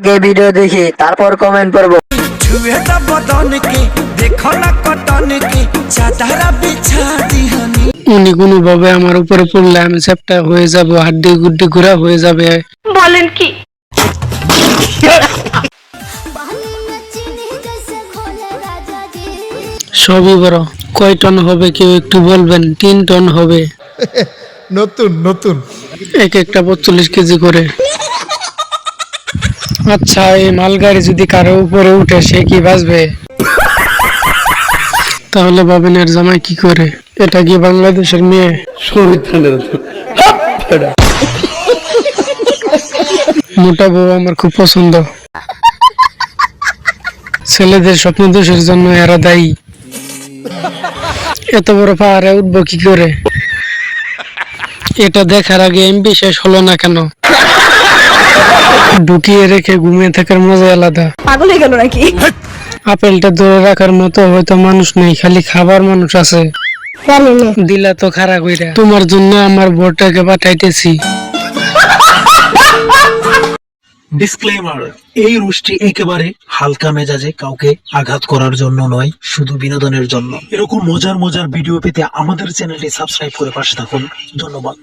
আগে ভিডিও দেখি তারপর কমেন্ট করব। উনি কোনো ভাবে আমার উপরে পড়লে আমি সেপটা হয়ে যাব হাড্ডি গুড্ডি ঘুরা হয়ে যাবে। বলেন কি? সবই বড় কয় টন হবে কেউ একটু বলবেন তিন টন হবে। নতুন নতুন। এক একটা বত্রিশ কেজি করে। আচ্ছা এই মালগাড়ি যদি কারও উপরে উঠে সে কি বাঁচবে? তাহলে ভাবেন এর জামাই কি করে? এটা কি বাংলাদেশের মেয়ে? মোটা বউ আমার খুব পছন্দ। ছেলেদের স্বপ্ন দোষের জন্য এরা দায়ী। এত বড় পাহাড়ে উঠবো কি করে? এটা দেখার আগে এমবি শেষ হলো না কেন? ঢুকিয়ে রেখে ঘুমিয়ে থাকার মজা আলাদা। পাগল হয়ে গেল নাকি? আপেলটা ধরে রাখার মতো হয়তো মানুষ নেই খালি খাবার মানুষ আছে। দিলা তো খারাপ কইরা। তোমার জন্য আমার বউটাকে পাঠাইতেছি। ডিসক্লেমার এই রুশটি একেবারে হালকা মেজাজে কাউকে আঘাত করার জন্য নয় শুধু বিনোদনের জন্য। এরকম মজার মজার ভিডিও পেতে আমাদের চ্যানেলটি সাবস্ক্রাইব করে পাশে থাকুন। ধন্যবাদ।